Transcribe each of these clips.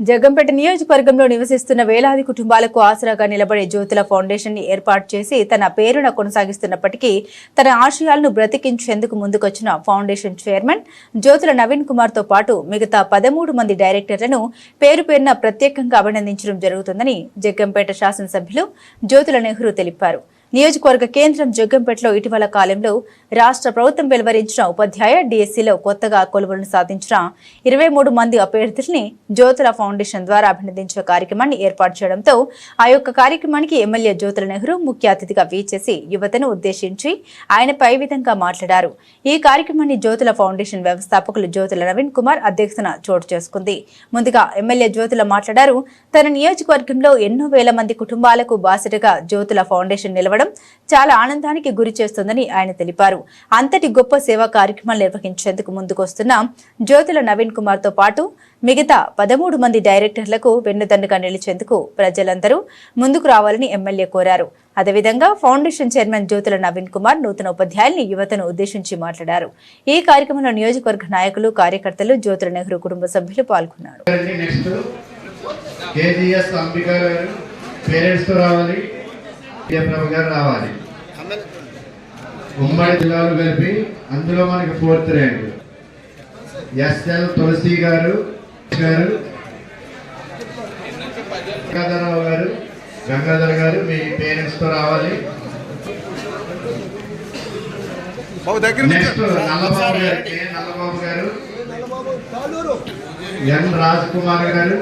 జగంపేట నియోజకవర్గంలో నివసిస్తున్న వేలాది కుటుంబాలకు ఆసరాగా నిలబడే జ్యోతుల ఫౌండేషన్ని ఏర్పాటు చేసి తన పేరున కొనసాగిస్తున్నప్పటికీ తన ఆశయాలను బ్రతికించేందుకు ముందుకొచ్చిన ఫౌండేషన్ చైర్మన్ జ్యోతుల నవీన్ కుమార్తో పాటు మిగతా పదమూడు మంది డైరెక్టర్లను పేరు పేరున ప్రత్యేకంగా అభినందించడం జరుగుతుందని జగ్గంపేట శాసనసభ్యులు జ్యోతుల నెహ్రూ తెలిపారు. నియోజకవర్గ కేంద్రం జగ్గంపేటలో ఇటీవల కాలంలో రాష్ట్ర ప్రభుత్వం వెలువరించిన ఉపాధ్యాయ డిఎస్సిలో కొత్తగా కొలువులను సాధించిన ఇరవై మూడు మంది అభ్యర్థుల్ని జ్యోతుల ఫౌండేషన్ ద్వారా అభినందించే కార్యక్రమాన్ని ఏర్పాటు చేయడంతో ఆ యొక్క కార్యక్రమానికి ఎమ్మెల్యే జ్యోతుల నెహ్రూ ముఖ్య అతిథిగా వీచేసి యువతను ఉద్దేశించి ఆయన పై విధంగా మాట్లాడారు. ఈ కార్యక్రమాన్ని జ్యోతుల ఫౌండేషన్ వ్యవస్థాపకులు జ్యోతుల నవీన్ కుమార్ అధ్యక్షతన చోటు చేసుకుంది. ముందుగా ఎమ్మెల్యే జ్యోతుల మాట్లాడారు. తన నియోజకవర్గంలో ఎన్నో వేల మంది కుటుంబాలకు బాసటగా జ్యోతుల ఫౌండేషన్ నిలవడం చాలా ఆనందానికి గురి చేస్తుందని ఆయన తెలిపారు. అంతటి గొప్ప సేవా కార్యక్రమాలు నిర్వహించేందుకు ముందుకొస్తున్న జ్యోతుల నవీన్ కుమార్తో పాటు మిగతా పదమూడు మంది డైరెక్టర్లకు వెన్నుదన్నుగా నిలిచేందుకు ప్రజలందరూ ముందుకు రావాలని ఎమ్మెల్యే కోరారు. అదేవిధంగా ఫౌండేషన్ చైర్మన్ జ్యోతుల నవీన్ కుమార్ నూతన ఉపాధ్యాయుల్ని యువతను ఉద్దేశించి మాట్లాడారు. ఈ కార్యక్రమంలో నియోజకవర్గ నాయకులు కార్యకర్తలు జ్యోతుల నెహ్రూ కుటుంబ సభ్యులు పాల్గొన్నారు. పేరెంట్స్తో రావాలి. విజయప్రభ గారు రావాలి ఉమ్మడి జిల్లాలు కలిపి అందులో మనకి ఫోర్త్ ర్యాంక్ ఎస్ఎల్ తులసి గారు గారు గంగాధరరావు గారు గంగాధర్ గారు మీ పేరెంట్స్తో రావాలి నెక్స్ట్ నల్లబాబు గారు కె. నల్లబాబు గారు ఎన్ రాజ్ కుమార్ గారు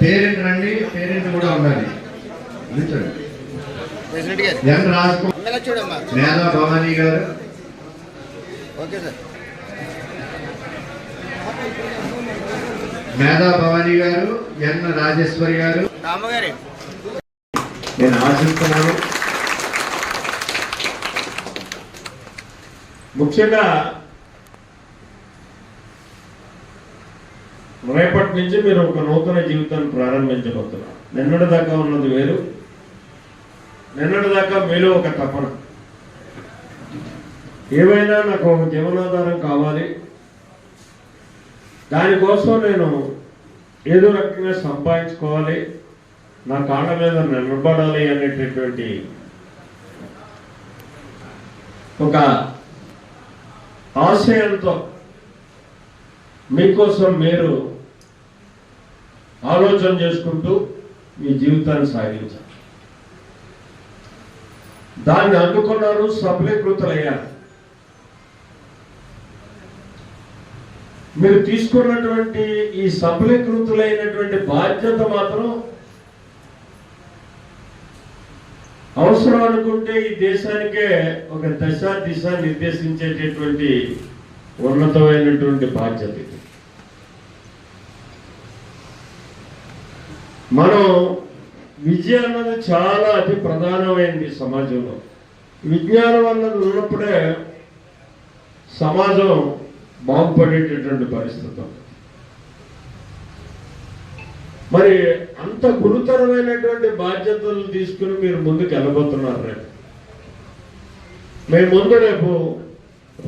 పేరెంట్ రండి పేరెంట్ కూడా ఉండాలి నిల్చోండి. ఎన్ రాజ్ భవానీ గారు. Okay sir. మేధా భవానీ గారు ఎన్ రాజేశ్వరి గారు. నేను ఆశిస్తున్నాను. ముఖ్యంగా రేపటి నుంచి మీరు ఒక నూతన జీవితాన్ని ప్రారంభించబోతున్నారు. నిన్నటి దాకా ఉన్నది వేరు నిన్నటి దాకా మీలో ఒక తపన. ఏమైనా నాకు ఒక జీవనాధారం కావాలి? దానికోసం నేను ఏదో రకంగా సంపాదించుకోవాలి. నా కాళ్ళ మీద నిలబడాలి అనేటటువంటి ఒక ఆశయంతో మీకోసం మీరు ఆలోచన చేసుకుంటూ మీ జీవితాన్ని సాగించాలి. దాన్ని అందుకున్నారు సఫలీకృతులయ్యారు మీరు తీసుకున్నటువంటి ఈ సఫలీకృతులైనటువంటి బాధ్యత మాత్రం అవసరం అనుకుంటే ఈ దేశానికే ఒక దశ దిశ నిర్దేశించేటటువంటి ఉన్నతమైనటువంటి బాధ్యత మనం విద్య అన్నది చాలా అతి ప్రధానమైంది సమాజంలో. విజ్ఞానం అన్నది ఉన్నప్పుడే సమాజం బాగుపడేటటువంటి పరిస్థితి మరి అంత గురుతరమైనటువంటి బాధ్యతలు తీసుకుని మీరు ముందుకు వెళ్ళబోతున్నారు రేపు. మేము ముందు రేపు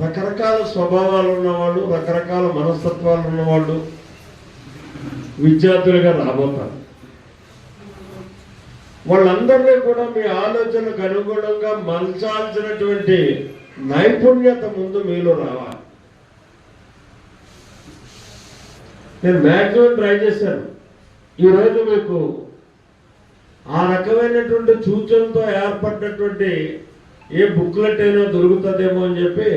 రకరకాల స్వభావాలు ఉన్నవాళ్ళు రకరకాల మనస్తత్వాలు ఉన్నవాళ్ళు విద్యార్థులుగా రాబోతారు. వాళ్ళందరినీ కూడా మీ ఆలోచనకు అనుగుణంగా మలచాల్సినటువంటి నైపుణ్యత ముందు మీలో రావాలి. నేను మ్యాక్సిమం ట్రై చేశాను. ఈరోజు మీకు ఆ రకమైనటువంటి సూచనతో ఏర్పడినటువంటి ఏ బుక్లెట్ అయినా దొరుకుతుందేమో అని చెప్పి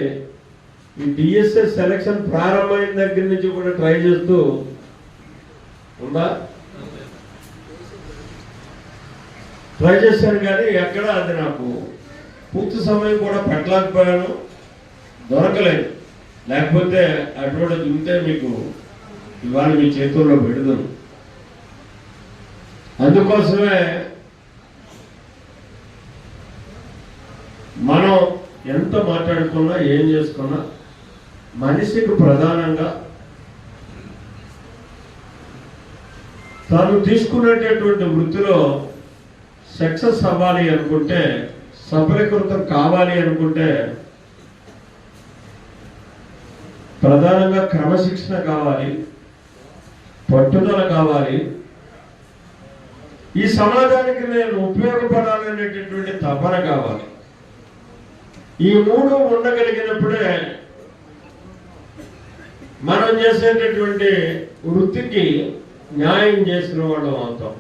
ఈ డిఎస్ఎస్ సెలక్షన్ ప్రారంభమైన దగ్గర నుంచి కూడా ట్రై చేస్తూ ఉందా? ట్రై చేశాను కానీ ఎక్కడ అది నాకు పూర్తి సమయం కూడా పెట్టలేకపోయాను. దొరకలేదు. లేకపోతే అటువంటి ఉంటే మీకు ఇవాళ మీ చేతుల్లో పెడదాను. అందుకోసమే మనం ఎంత మాట్లాడుకున్నా ఏం చేసుకున్నా మనిషికి ప్రధానంగా తాను తీసుకునేటటువంటి వృత్తిలో సక్సెస్ అవ్వాలి అనుకుంటే సఫలీకృతం కావాలి అనుకుంటే ప్రధానంగా క్రమశిక్షణ కావాలి పట్టుదల కావాలి. ఈ సమాజానికి నేను ఉపయోగపడాలనేటటువంటి తపన కావాలి. ఈ మూడు ఉండగలిగినప్పుడే మనం చేసేటటువంటి వృత్తికి న్యాయం చేసిన వాళ్ళం అవుతాం.